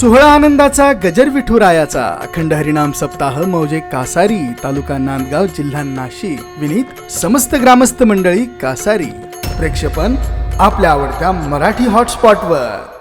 सोहळा आनंदाचा गजर विठुरायाचा अखंड हरिणाम सप्ताह मौजे कासारी तालुका नांदगाव जिल्हा नाशिक. विनीत समस्त ग्रामस्थ मंडळी कासारी. प्रेक्षपण आपल्या आवडत्या मराठी हॉटस्पॉटवर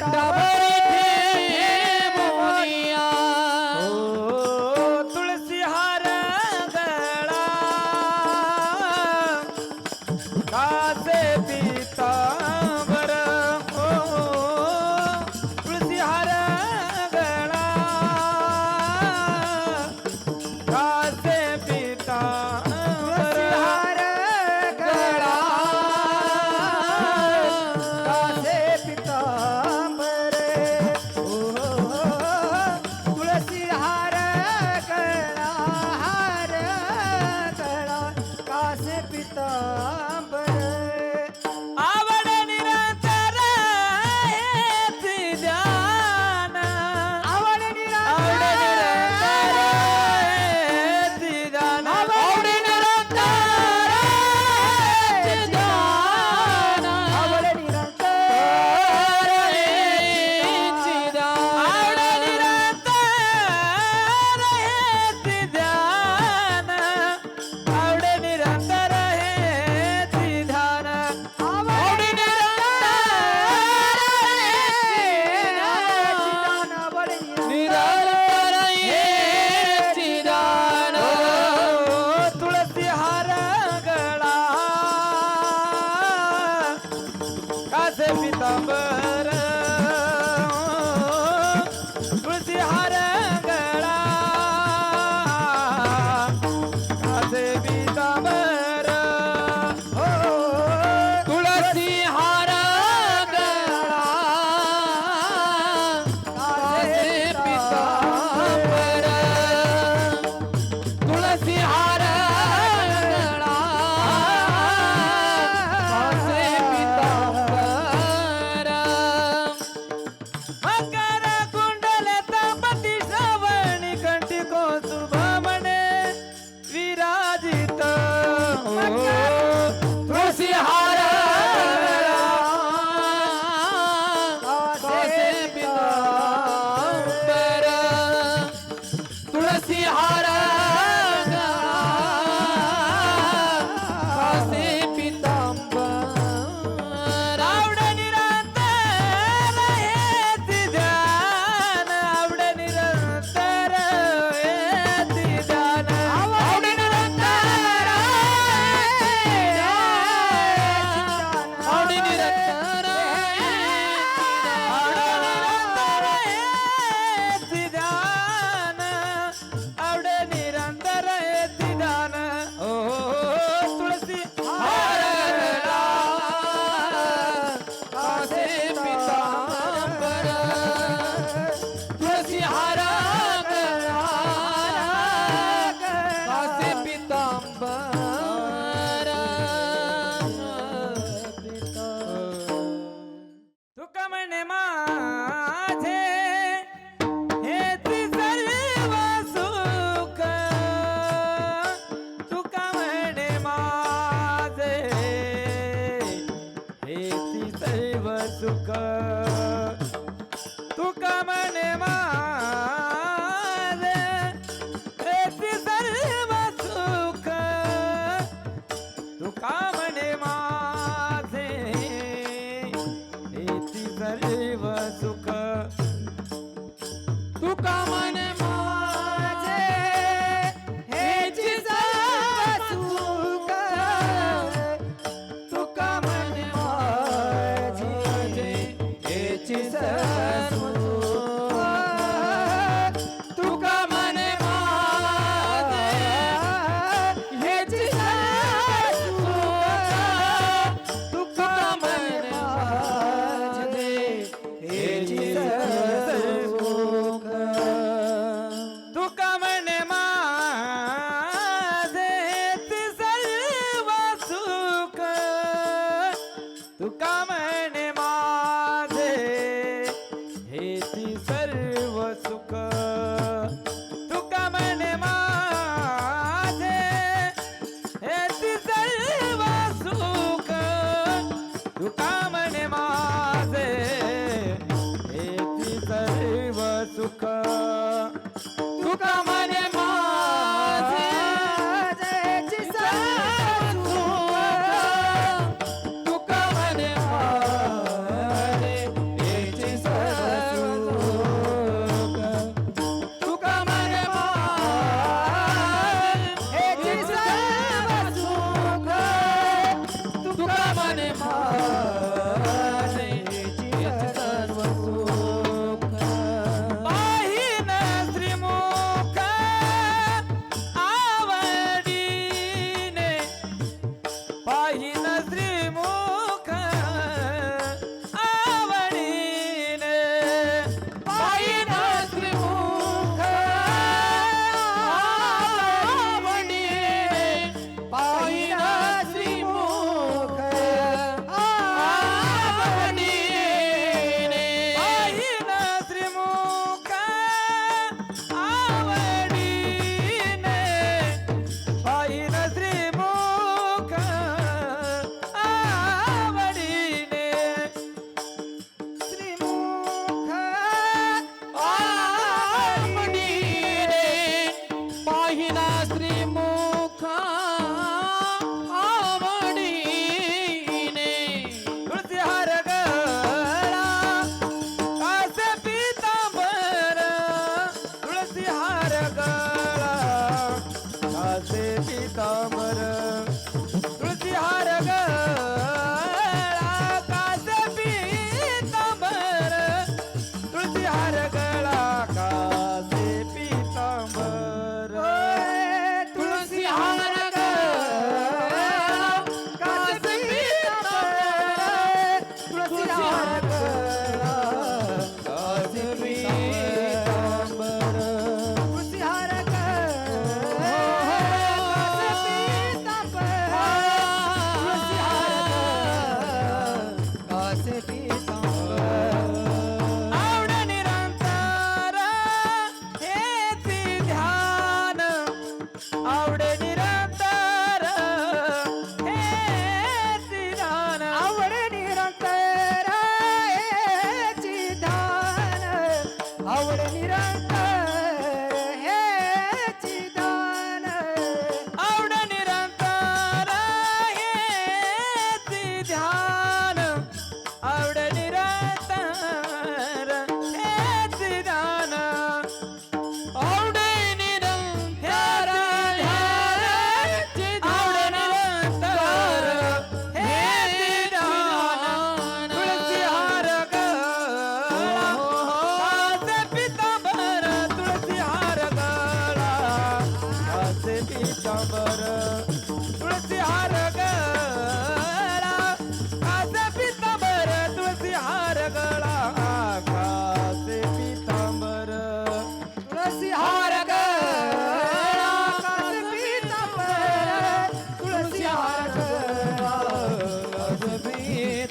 ಕಂಡ see how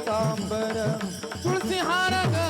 कांबर तुळसीहार ग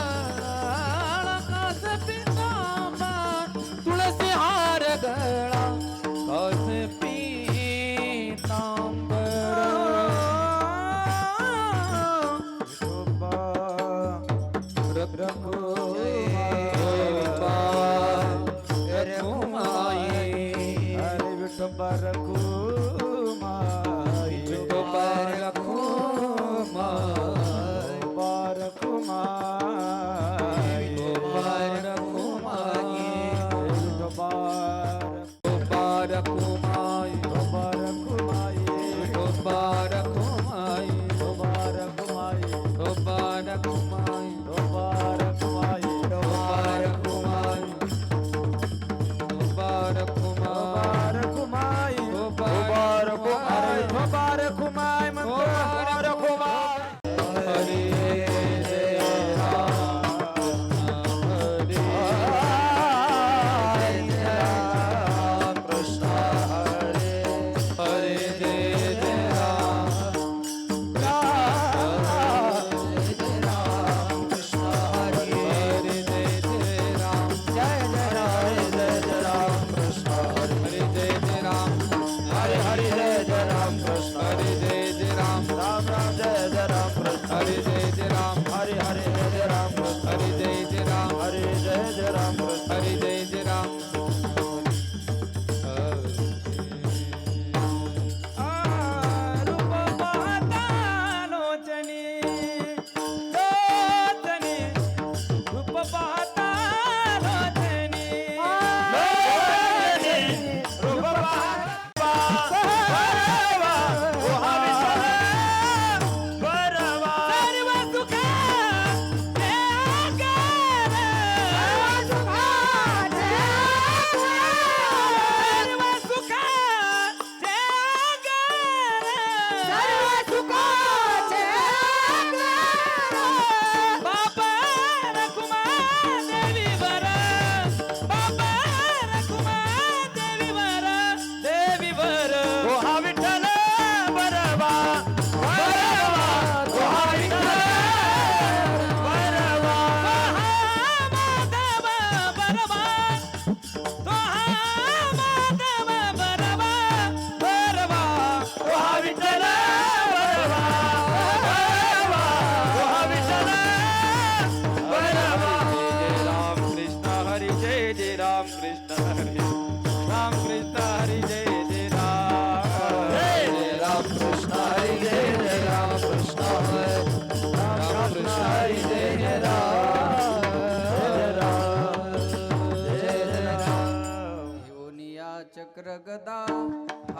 जगदा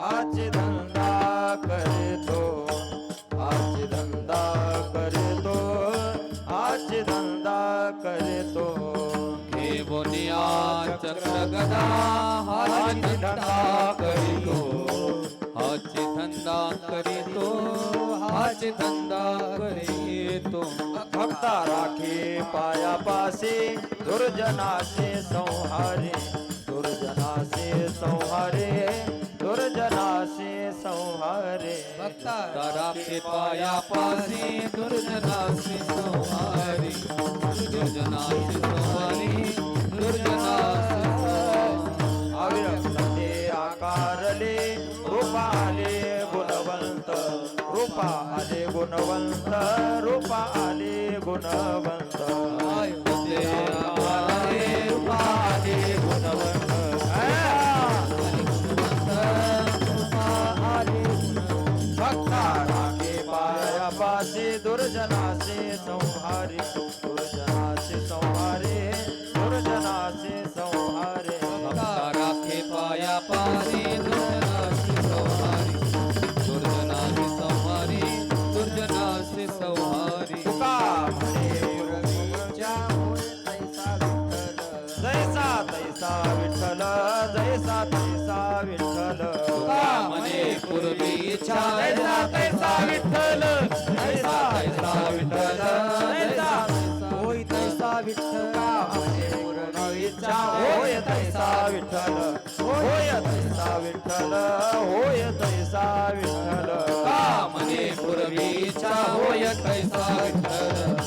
हाच धंदा करतो. हाच धंदा करतो. हाच धंदा करतो. हे बोनिया चक्रगदा हाच धंदा करतो. हाच धंदा करतो. हाच धंदा करतो. भक्ता राखे पाया पासे दुर्जनाचे संहारे. दुर्जनासे संहारे दुर्जनासे संहारे। तरापे पाया पासी दुर्जनासे संहारे। दुर्जनासे संहारे दुर्जनासे अव्यक्ते आकारले रूपा आले गुणवंत रूपा आले गुणवंत। रूपा आले संहारे गुरुजनाचे संहारे गुरुजनाचे संहारे. राखे पाया पारे गुरुजनाचे संहारे. गुरुजनाचे संहारे गुरुजनाचे संहारे. जैसा जैसा तैसा विठ्ठल. मने पूर्वी इच्छा जैसा तैसा विठ्ठल. विठ्ठल होय तैसा विठ्ठल होय तैसा विठ्ठल. का मने पूर्वीचा होय तैसा विठ्ठल?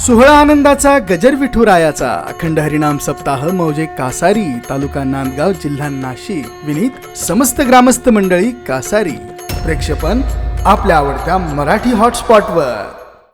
सोहळा आनंदाचा गजर विठुरायाचा. अखंड हरिनाम सप्ताह मौजे कासारी तालुका नांदगाव जिल्हा नाशिक. विनीत समस्त ग्रामस्थ मंडळी कासारी. प्रेक्षपण आपल्या आवडत्या मराठी हॉटस्पॉटवर